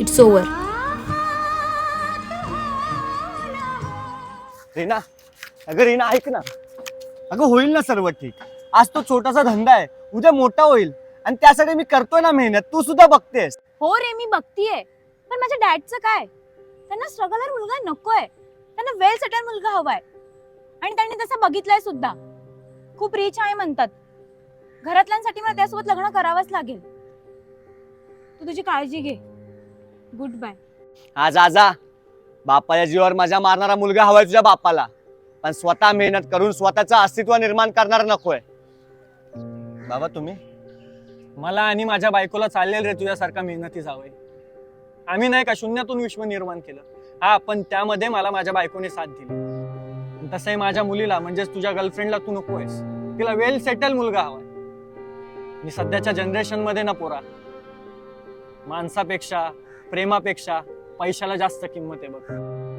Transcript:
It's over Reena अगं रीना ऐक ना. अगं होईल ना सर्व ठीक. आज तो छोटासा धंदा आहे. उद्या मोठा होईल. आणि त्यासाठी मी करतोय ना मेहनत. तू सुद्धा बघतेस. हो रे मी बघतीये. पण माझ्या डॅडचं काय? त्यांना स्ट्रगलर मुलगा नकोय. त्यांना वेल सेटल मुलगा हवाय. आणि त्यांनी तसं बघितलंय सुद्धा. खूप रिच आहे म्हणतात. घरातल्यांसाठी मला त्यासोबत लग्न करावंच लागेल. तू तुझी काळजी घे. गुड बाय आज आजा बापाच्या जीवावर मजा मारणारा मुलगा हवाय तुझ्या बापाला. पण स्वतः मेहनत करून स्वतःचं अस्तित्व निर्माण करणार नकोय. बाबा तुम्ही? मला आणि माझ्या बायकोला चाललेल रे तुझ्यासारखा मेहनती जावं आम्ही नाही का शून्यातून विश्व निर्माण केलं? हा पण त्यामध्ये मला माझ्या बायकोने साथ दिली. तसंही माझ्या मुलीला म्हणजेच तुझ्या गर्लफ्रेंडला तू नको आहेस. तिला वेल सेटल मुलगा हवाय. मी सध्याच्या जनरेशनमध्ये ना पोरा. माणसापेक्षा प्रेमापेक्षा पैशाला जास्त किंमत आहे बघ.